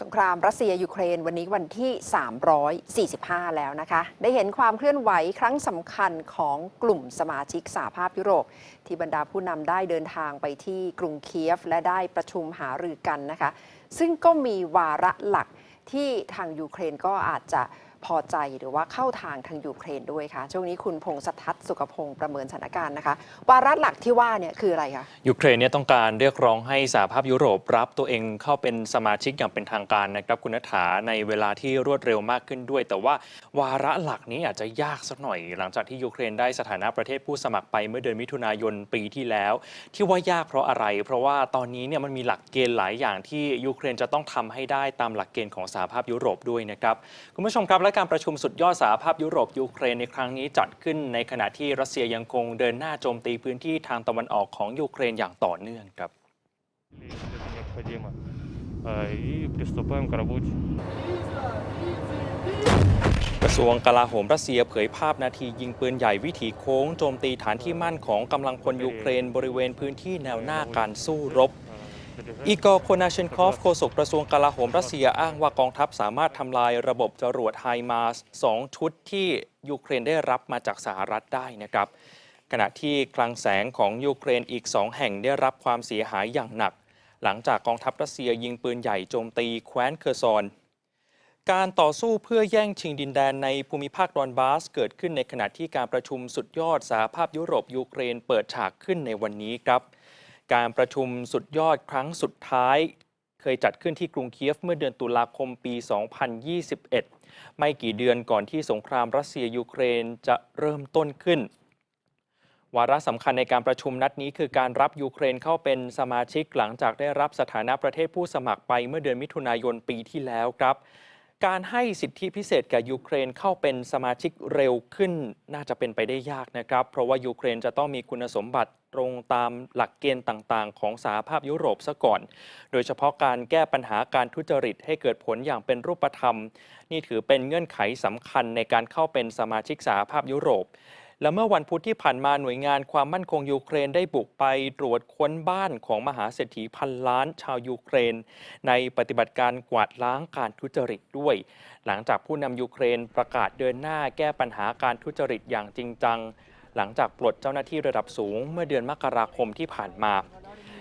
สงครามรัสเซียยูเครนวันนี้วันที่ 345 แล้วนะคะ ได้เห็นความเคลื่อนไหวครั้งสำคัญของกลุ่มสมาชิกสหภาพยุโรป ที่บรรดาผู้นำได้เดินทางไปที่กรุงเคียฟ และได้ประชุมหารือกันนะคะ ซึ่งก็มีวาระหลักที่ทางยูเครนก็อาจจะ พอใจหรือว่าเข้าทางทางยูเครนด้วยค่ะช่วงนี้คุณพงศทัศน์สุขพงศ์ประเมินสถานการณ์นะคะวาระหลักที่ว่าเนี่ยคืออะไรคะยูเครนเนี่ยต้องการเรียกร้องให้สหภาพยุโรปรับตัวเองเข้าเป็นสมาชิกอย่างเป็นทางการนะครับคุณนัฐาในเวลาที่รวดเร็วมากขึ้นด้วย แต่ว่าวาระหลักนี้อาจจะยากสักหน่อย หลังจากที่ยูเครนได้สถานะประเทศผู้สมัครไปเมื่อเดือนมิถุนายนปีที่แล้ว ที่ว่ายากเพราะอะไร เพราะว่าตอนนี้เนี่ยมันมีหลักเกณฑ์หลายอย่างที่ยูเครนจะต้องทำให้ได้ตามหลักเกณฑ์ของสหภาพยุโรปด้วยนะครับคุณผู้ชมครับและการประชุมสุดยอดสหภาพยุโรปยูเครนในครั้งนี้จัดขึ้นในขณะที่รัสเซียยังคงเดินหน้าโจมตีพื้นที่ทางตะวันออกของยูเครนอย่างต่อเนื่องครับ กระทรวงกลาโหมรัสเซียเผยภาพนาทียิงปืนใหญ่วิถีโค้งโจมตีฐานที่มั่นของกำลังพลยูเครนบริเวณพื้นที่แนวหน้าการสู้รบ อีกอร์โคนาเชนคอฟโฆษกกระทรวงกลาโหมรัสเซียอ้างว่ากองทัพสามารถทำลายระบบจรวดไฮมาสสองชุดที่ยูเครนได้รับมาจากสหรัฐได้นะครับ ขณะที่คลังแสงของยูเครนอีกสองแห่งได้รับความเสียหายอย่างหนัก หลังจากกองทัพรัสเซียยิงปืนใหญ่โจมตีแคว้นเคอร์ซอนการต่อสู้เพื่อแย่งชิงดินแดนในภูมิภาคดอนบาส เกิดขึ้นในขณะที่การประชุมสุดยอดสหภาพยุโรปยูเครนเปิดฉากขึ้นในวันนี้ครับ การประชุมสุดยอดครั้งสุดท้าย เคยจัดขึ้นที่กรุงเคียฟเมื่อเดือนตุลาคมปี 2021 ไม่กี่เดือนก่อนที่สงครามรัสเซียยูเครนจะเริ่มต้นขึ้น วาระสำคัญในการประชุมนัดนี้คือการรับยูเครนเข้าเป็นสมาชิกหลังจากได้รับสถานะประเทศผู้สมัครไปเมื่อเดือนมิถุนายนปีที่แล้วครับ การให้สิทธิพิเศษแก่ยูเครนเข้าเป็นสมาชิกเร็วขึ้น น่าจะเป็นไปได้ยากนะครับ เพราะว่ายูเครนจะต้องมีคุณสมบัติตรงตามหลักเกณฑ์ต่างๆ ของสหภาพยุโรปซะก่อน โดยเฉพาะการแก้ปัญหาการทุจริตให้เกิดผลอย่างเป็นรูปธรรม นี่ถือเป็นเงื่อนไขสำคัญในการเข้าเป็นสมาชิกสหภาพยุโรป และเมื่อวันพุธที่ผ่านมาหน่วยงานความมั่นคงยูเครนได้บุกไปตรวจค้นบ้านของมหาเศรษฐีพันล้านชาวยูเครน ในปฏิบัติการกวาดล้างการทุจริตด้วย หลังจากผู้นำยูเครนประกาศเดินหน้าแก้ปัญหาการทุจริตอย่างจริงจัง หลังจากปลดเจ้าหน้าที่ระดับสูงเมื่อเดือนมกราคมที่ผ่านมา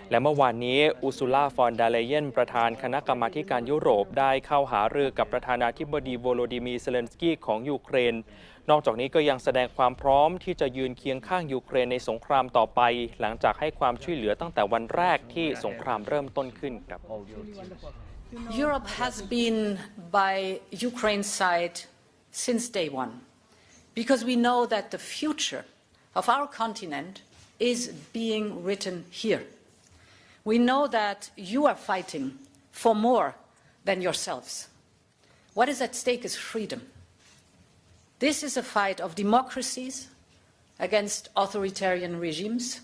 และเมื่อวานนี้อุซูล่าฟอนดาเลเยนประธานคณะกรรมาธิการยุโรปได้เข้าหารือกับประธานาธิบดีโวโลดิมีเซเลนสกี้ของยูเครน นอกจากนี้ก็ยังแสดงความพร้อมที่จะยืนเคียงข้างยูเครนในสงครามต่อไป หลังจากให้ความช่วยเหลือตั้งแต่วันแรกที่สงครามเริ่มต้นขึ้นครับ Europe has been by Ukraine's side since day one because we know that the future of our continent is being written here. We know that you are fighting for more than yourselves. What is at stake is freedom. This is a fight of democracies against authoritarian regimes.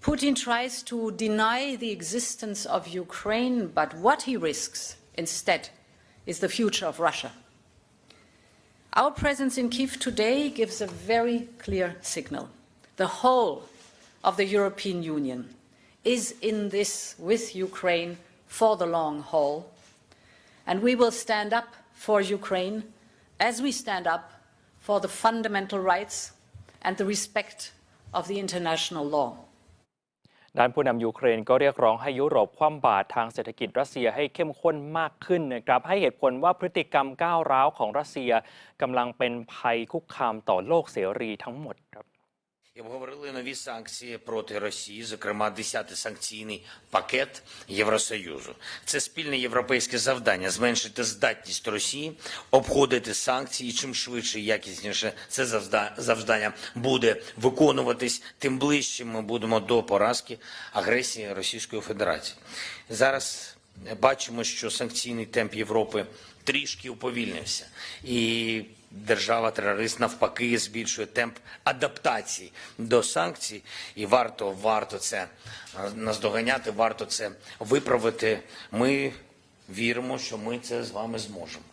Putin tries to deny the existence of Ukraine, but what he risks instead is the future of Russia. Our presence in Kiev today gives a very clear signal. The whole of the European Union is in this with Ukraine for the long haul, and we will stand up for Ukraine as we stand up for the fundamental rights and the respect of the international law. ด้านผู้นำยูเครนก็เรียกร้องให้ยุโรปคว่ำบาตรทางเศรษฐกิจรัสเซียให้เข้มข้นมากขึ้นนะครับให้เหตุผลว่าพฤติกรรมก้าวร้าวของรัสเซียกำลังเป็นภัยคุกคามต่อโลกเสรีทั้งหมดครับ І обговорили нові санкції проти Росії, зокрема 10-й санкційний пакет Євросоюзу. Це спільне європейське завдання зменшити здатність Росії обходити санкції. І чим швидше і якісніше це завда- завдання буде виконуватись, тим ближче ми будемо до поразки агресії Російської Федерації. Зараз бачимо, що санкційний темп Європи трішки уповільнився. І держава-терорист навпаки збільшує темп адаптації до санкцій. І варто, варто це е, наздоганяти, варто це виправити. Ми віримо, що ми це з вами зможемо.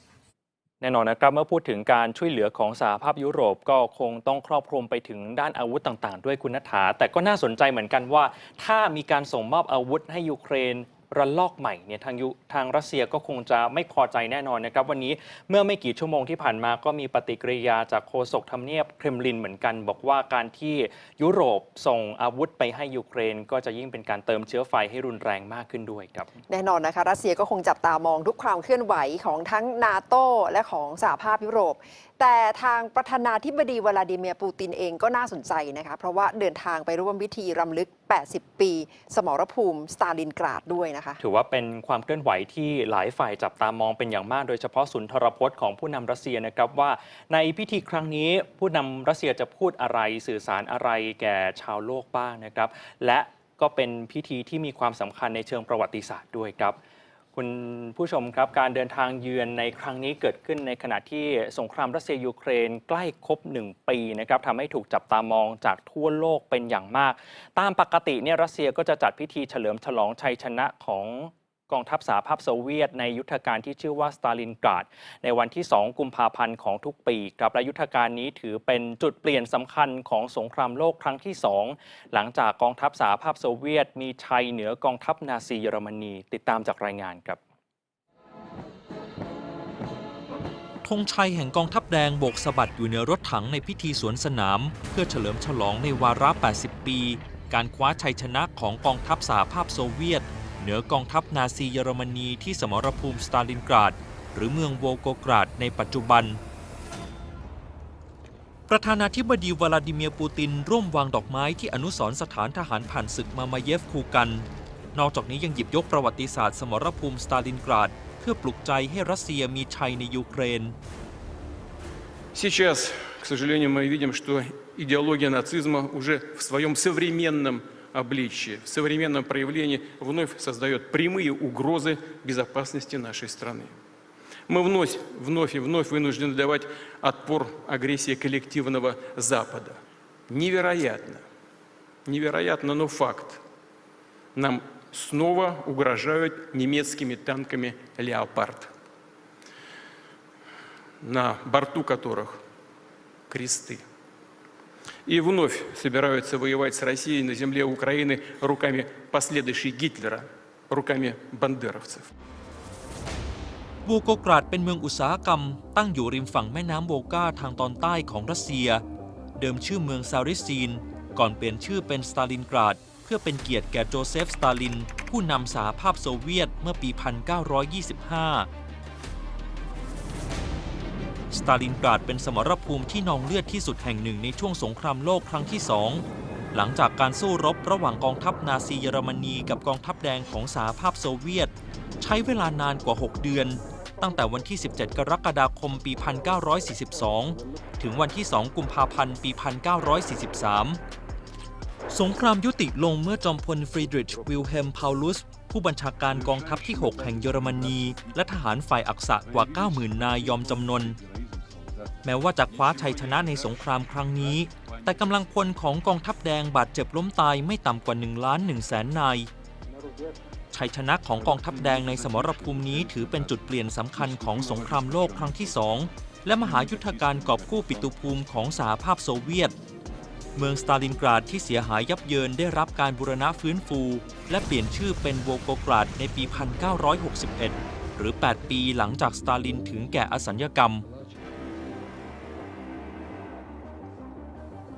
แน่นอนนะครับเมื่อพูดถึงการช่วยเหลือของสหภาพยุโรปก็คงต้องครอบคลุมไปถึงด้านอาวุธต่างๆ ด้วยคุณนัฐาแต่ก็น่าสนใจเหมือนกันว่า ถ้ามีการส่งมอบอาวุธให้ยูเครน ระลอกใหม่เนี่ยทางยุทางรัสเซียก็คงจะไม่พอใจแน่นอนนะครับ วันนี้เมื่อไม่กี่ชั่วโมงที่ผ่านมาก็มีปฏิกิริยาจากโฆษกทำเนียบเครมลินเหมือนกัน บอกว่าการที่ยุโรปส่งอาวุธไปให้ยูเครน ก็จะยิ่งเป็นการเติมเชื้อไฟให้รุนแรงมากขึ้นด้วยครับ แน่นอนนะคะรัสเซียก็คงจับตามองทุกความเคลื่อนไหวของทั้งนาโตและของสหภาพยุโรป แต่ทางประธานาธิบดีวลาดิเมียร์ปูตินเองก็น่าสนใจนะคะเพราะว่าเดินทางไปร่วมพิธีรำลึก 80 ปี สมรภูมิสตาลินกราดด้วยนะคะ ถือว่าเป็นความเคลื่อนไหวที่หลายฝ่ายจับตามองเป็นอย่างมาก โดยเฉพาะสุนทรพจน์ของผู้นำรัสเซียนะครับว่าในพิธีครั้งนี้ผู้นำรัสเซียจะพูดอะไรสื่อสารอะไรแก่ชาวโลกบ้างนะครับ และก็เป็นพิธีที่มีความสำคัญในเชิงประวัติศาสตร์ด้วยครับ คุณผู้ชมครับการเดินทางเยือนในครั้งนี้เกิดขึ้นในขณะที่สงครามรัสเซียยูเครนใกล้ครบ 1 ปีนะครับทำให้ถูกจับตามองจากทั่วโลกเป็นอย่างมาก ตามปกติเนี่ยรัสเซียก็จะจัดพิธีเฉลิมฉลองชัยชนะของ กองทัพสหภาพโซเวียต ในยุทธการที่ชื่อว่าสตาลินกราด ในวันที่ 2 กุมภาพันธ์ของทุกปีครับและยุทธการนี้ถือเป็นจุดเปลี่ยนสำคัญของสงครามโลกครั้งที่ 2 หลังจากกองทัพสหภาพโซเวียต มีชัยเหนือกองทัพนาซีเยอรมนี ติดตามจากรายงานครับธงชัยแห่งกองทัพแดงโบกสะบัดอยู่เหนือรถถังในพิธีสวนสนาม เพื่อเฉลิมฉลองในวาระ 80 ปี การคว้าชัยชนะของกองทัพสหภาพโซเวียต เหนือกองทัพนาซีเยอรมนีที่สมรภูมิสตาลินกราด หรือเมืองโวโกกราดในปัจจุบัน ประธานาธิบดีวลาดิเมียร์ปูติน ร่วมวางดอกไม้ที่อนุสรณ์สถานทหารผ่านศึกมามาเยฟคูกัน นอกจากนี้ยังหยิบยกประวัติศาสตร์สมรภูมิสตาลินกราด เพื่อปลุกใจให้รัสเซียมีชัยในยูเครน Сейчас, к сожалению, мы видим, что идеология нацизма уже в своем современном обличии, в современном проявлении вновь создает прямые угрозы безопасности нашей страны. Мы вновь, вновь и вновь вынуждены давать отпор агрессии коллективного Запада. Невероятно, невероятно, но факт. Нам снова угрожают немецкими танками «Леопард», на борту которых кресты. И вновь собираются воевать с Россией на земле Украины руками последующей Гитлера, руками бандеровцев. วูโกกราดเป็นเมืองอุตสาหกรรม ตั้งอยู่ริมฝั่งแม่น้ำโวกาทางตอนใต้ของรัสเซีย เดิมชื่อเมืองซาริซีน ก่อนเปลี่ยนชื่อเป็นสตาลินกราด เพื่อเป็นเกียรติแก่โจเซฟ สตาลิน ผู้นำสหภาพโซเวียตเมื่อปี 1925 สตาลินกราดเป็นสมรภูมิที่นองเลือดที่สุดแห่งหนึ่งในช่วงสงครามโลกครั้งที่สองหลังจากการสู้รบระหว่างกองทัพนาซีเยอรมนีกับกองทัพแดงของสหภาพโซเวียต ใช้เวลานานกว่า 6 เดือน ตั้งแต่วันที่ 17 กรกฎาคมปี 1942 ถึงวันที่ 2 กุมภาพันธ์ปี 1943 สงครามยุติลงเมื่อจอมพลฟรีดริชวิลเฮมพาวลุสผู้บัญชาการกองทัพที่ 6 แห่งเยอรมนี และทหารฝ่ายอักษะกว่า 90,000 นายยอมจำนน แม้ว่าจะคว้าชัยชนะในสงครามครั้งนี้ แต่กำลังพลของกองทัพแดงบาดเจ็บล้มตายไม่ต่ำกว่า1ล้าน1แสนนายชัยชนะของกองทัพแดงในสมรภูมินี้ถือเป็นจุดเปลี่ยนสำคัญของสงครามโลกครั้งที่สองและมหายุทธการกอบกู้ปิตุภูมิของสหภาพโซเวียต เมืองสตาลินกราดที่เสียหายยับเยินได้รับการบูรณะฟื้นฟู และเปลี่ยนชื่อเป็นโวโกกราดในปี 1961 หรือ 8 ปีหลังจากสตาลินถึงแก่อสัญญกรรม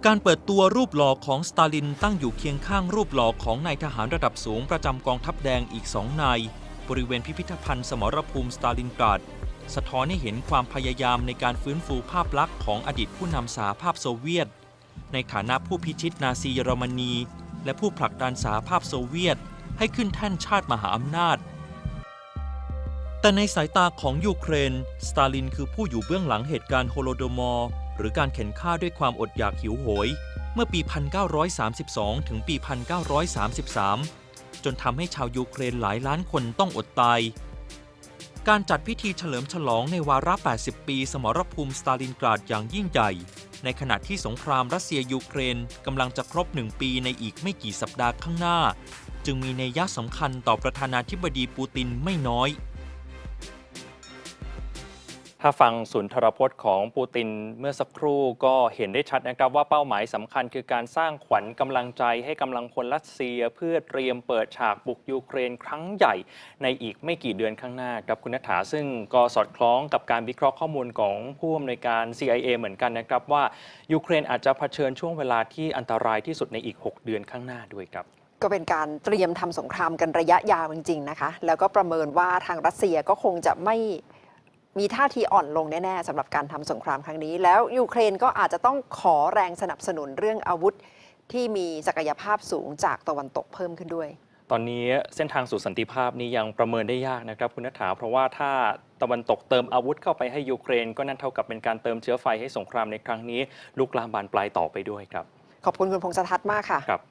การเปิดตัวรูปหล่อของสตาลินตั้งอยู่เคียงข้างรูปหล่อของนายทหารระดับสูงประจำกองทัพแดงอีกสองนาย บริเวณพิพิธภัณฑ์สมรภูมิสตาลินกราด สะท้อนให้เห็นความพยายามในการฟื้นฟูภาพลักษณ์ของอดีตผู้นำสหภาพโซเวียต ในฐานะผู้พิชิตนาซีเยอรมนี และผู้ผลักดันสหภาพโซเวียต ให้ขึ้นแท่นชาติมหาอำนาจ แต่ในสายตาของยูเครน สตาลินคือผู้อยู่เบื้องหลังเหตุการณ์โฮโลโดมอร์ หรือการเข็นฆ่าด้วยความอดอยากหิวโหย เมื่อปี 1932 ถึงปี 1933 จนทำให้ชาวยูเครนหลายล้านคนต้องอดตาย การจัดพิธีเฉลิมฉลองในวาระ 80 ปี สมรภูมิสตาลินกราดอย่างยิ่งใหญ่ ในขณะที่สงครามรัสเซียยูเครนกำลังจะครบหนึ่งปีในอีกไม่กี่สัปดาห์ข้างหน้า จึงมีนัยยะสำคัญต่อประธานาธิบดีปูตินไม่น้อย ถ้าฟังสุนทรพจน์ของปูตินเมื่อสักครู่ก็เห็นได้ชัดนะครับว่าเป้าหมายสำคัญคือการสร้างขวัญกำลังใจให้กำลังพลรัสเซีย เพื่อเตรียมเปิดฉากบุกยูเครนครั้งใหญ่ในอีกไม่กี่เดือนข้างหน้าครับคุณนัฐาซึ่งก็สอดคล้องกับการวิเคราะห์ข้อมูลของผู้อำนวยการ CIA เหมือนกันนะครับว่ายูเครนอาจจะเผชิญช่วงเวลาที่อันตรายที่สุดในอีก 6 เดือนข้างหน้าด้วยครับก็เป็นการเตรียมทำสงครามกันระยะยาวจริงๆนะคะ แล้วก็ประเมินว่าทางรัสเซียก็คงจะไม่ มีท่าทีอ่อนลงแน่ๆสำหรับการทำสงครามครั้งนี้ แล้วยูเครนก็อาจจะต้องขอแรงสนับสนุนเรื่องอาวุธที่มีศักยภาพสูงจากตะวันตกเพิ่มขึ้นด้วย ตอนนี้เส้นทางสู่สันติภาพนี้ยังประเมินได้ยากนะครับคุณนัฐาเพราะว่าถ้าตะวันตกเติมอาวุธเข้าไปให้ยูเครน ก็นั่นเท่ากับเป็นการเติมเชื้อไฟให้สงครามในครั้งนี้ลุกลามบานปลายต่อไปด้วยครับ ขอบคุณคุณพงษ์สทัศน์มากค่ะ ครับ